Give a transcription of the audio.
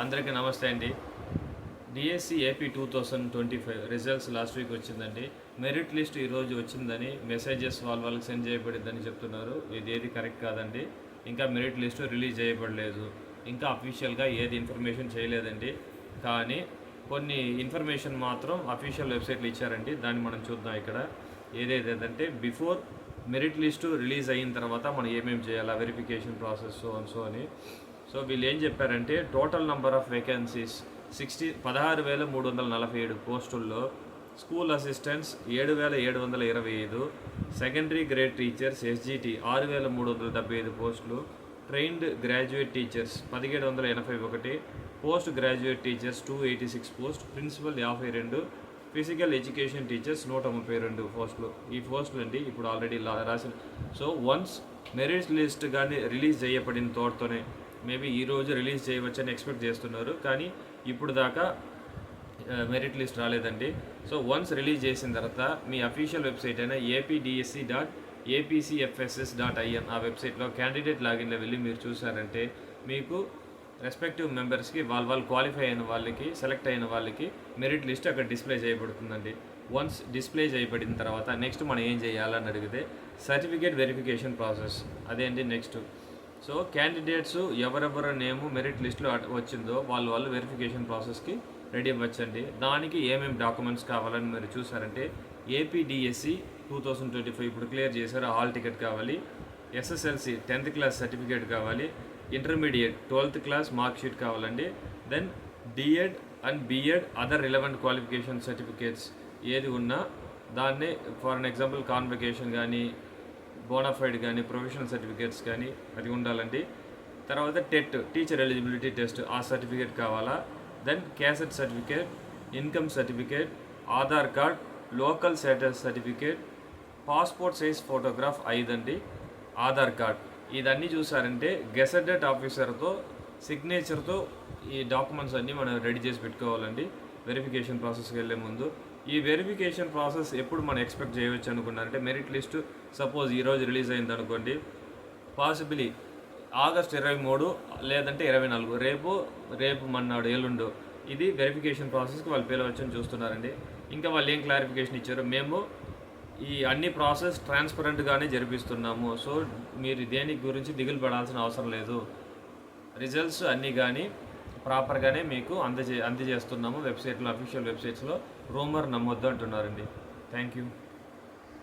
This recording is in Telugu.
అందరికీ నమస్తే అండి. DSC AP two thousand twenty five results last week వచ్చిందండి. మెరిట్ లిస్ట్ ఈరోజు వచ్చిందని మెసేజెస్ వాళ్ళ వాళ్ళకి సెండ్ చేయబడిందని చెప్తున్నారు. ఇది ఏది కరెక్ట్ కాదండి. ఇంకా మెరిట్ లిస్ట్ రిలీజ్ చేయబడలేదు. ఇంకా అఫీషియల్గా ఏది ఇన్ఫర్మేషన్ చేయలేదండి. కానీ కొన్ని ఇన్ఫర్మేషన్ మాత్రం అఫీషియల్ వెబ్సైట్లు ఇచ్చారండి. దాన్ని మనం చూద్దాం ఇక్కడ. ఏదేదంటే బిఫోర్ మెరిట్ లిస్టు రిలీజ్ అయిన తర్వాత మనం ఏమేమి చేయాలా వెరిఫికేషన్ ప్రాసెస్ సో అని సో అని. సో వీళ్ళు ఏం చెప్పారంటే total number of vacancies sixty పదహారు వేల మూడు వందల నలభై ఏడు పోస్టుల్లో స్కూల్ అసిస్టెంట్స్ ఏడు వేల ఏడు వందల ఇరవై ఐదు సెకండరీ గ్రేడ్ టీచర్స్ ఎస్జిటి ఆరు వేల మూడు వందల డెబ్బై ఐదు పోస్టులు ట్రైన్డ్ గ్రాడ్యుయేట్ టీచర్స్ పదిహేడు వందల ఎనభై ఒకటి post graduate teachers two eighty six post principal యాభై రెండు ఫిజికల్ ఎడ్యుకేషన్ టీచర్స్ నూట ముప్పై రెండు పోస్టులు. ఈ పోస్టులు అండి ఇప్పుడు ఆల్రెడీ రాసిన. సో వన్స్ మెరిట్ లిస్ట్ కానీ రిలీజ్ చేయబడిన తోటతోనే మేబీ ఈ రోజు రిలీజ్ చేయవచ్చని ఎక్స్పెక్ట్ చేస్తున్నారు. కానీ ఇప్పుడు దాకా మెరిట్ లిస్ట్ రాలేదండి. సో వన్స్ రిలీజ్ చేసిన తర్వాత మీ అఫీషియల్ వెబ్సైట్ అయిన APDSC dot APCFSS dot IN ఆ వెబ్సైట్లో క్యాండిడేట్ లాగిన్లో వెళ్ళి మీరు చూసారంటే మీకు రెస్పెక్టివ్ మెంబర్స్కి వాళ్ళ వాళ్ళు క్వాలిఫై అయిన వాళ్ళకి సెలెక్ట్ అయిన వాళ్ళకి మెరిట్ లిస్ట్ అక్కడ డిస్ప్లే చేయబడుతుందండి. వన్స్ డిస్ప్లే చేయబడిన తర్వాత నెక్స్ట్ మనం ఏం చేయాలని అడిగితే సర్టిఫికేట్ వెరిఫికేషన్ ప్రాసెస్. అదే అండి నెక్స్ట్. సో క్యాండిడేట్స్ ఎవరెవరి నేము మెరిట్ లిస్ట్లో వచ్చిందో వాళ్ళ వాళ్ళు వెరిఫికేషన్ ప్రాసెస్కి రెడీ అవ్వచ్చండి. దానికి ఏమేమి డాక్యుమెంట్స్ కావాలని మీరు చూసారంటే APDSC two thousand twenty five ఇప్పుడు క్లియర్ చేశారు హాల్ టికెట్ కావాలి. ఎస్ఎస్ఎల్సి టెన్త్ క్లాస్ సర్టిఫికేట్ కావాలి. Intermediate twelfth class mark sheet కావాలండి. Then DEd and BEd other relevant qualification certificates ఏది ఉన్నా దాన్ని ఫర్ అన్ ఎగ్జాంపుల్ కాన్వకేషన్ కానీ బోనాఫైడ్ కానీ ప్రొఫెషనల్ సర్టిఫికేట్స్ కానీ అది ఉండాలండి. తర్వాత టెట్ టీచర్ ఎలిజిబిలిటీ టెస్ట్ ఆ సర్టిఫికేట్ కావాలా? Then caste certificate income certificate Aadhaar card local status certificate passport size photograph ఐదండి Aadhaar card. ఇదన్నీ చూసారంటే గెసెడెడ్ ఆఫీసర్తో సిగ్నేచర్తో ఈ డాక్యుమెంట్స్ అన్నీ మనం రెడీ చేసి పెట్టుకోవాలండి. వెరిఫికేషన్ ప్రాసెస్కి వెళ్ళే ముందు. ఈ వెరిఫికేషన్ ప్రాసెస్ ఎప్పుడు మనం ఎక్స్పెక్ట్ చేయవచ్చు అనుకున్నారంటే మెరిట్ లిస్ట్ సపోజ్ ఈరోజు రిలీజ్ అయింది అనుకోండి. పాసిబిలీ ఆగస్ట్ ఇరవై మూడు లేదంటే ఇరవై నాలుగు. రేపు రేపు మన్నాడు ఏలుండు ఇది వెరిఫికేషన్ ప్రాసెస్కి వాళ్ళు పిలవచ్చని చూస్తున్నారండి. ఇంకా వాళ్ళు ఏం క్లారిఫికేషన్ ఇచ్చారు? మేము ఈ అన్ని ప్రాసెస్ ట్రాన్స్పరెంట్గానే జరిపిస్తున్నాము. సో మీరు దేని గురించి దిగులు పడాల్సిన అవసరం లేదు. రిజల్ట్స్ అన్నీ కానీ ప్రాపర్గానే మీకు అందజే అందజేస్తున్నాము వెబ్సైట్లో అఫీషియల్ వెబ్సైట్స్లో. రూమర్ నమ్మొద్దు అంటున్నారండి. Thank you.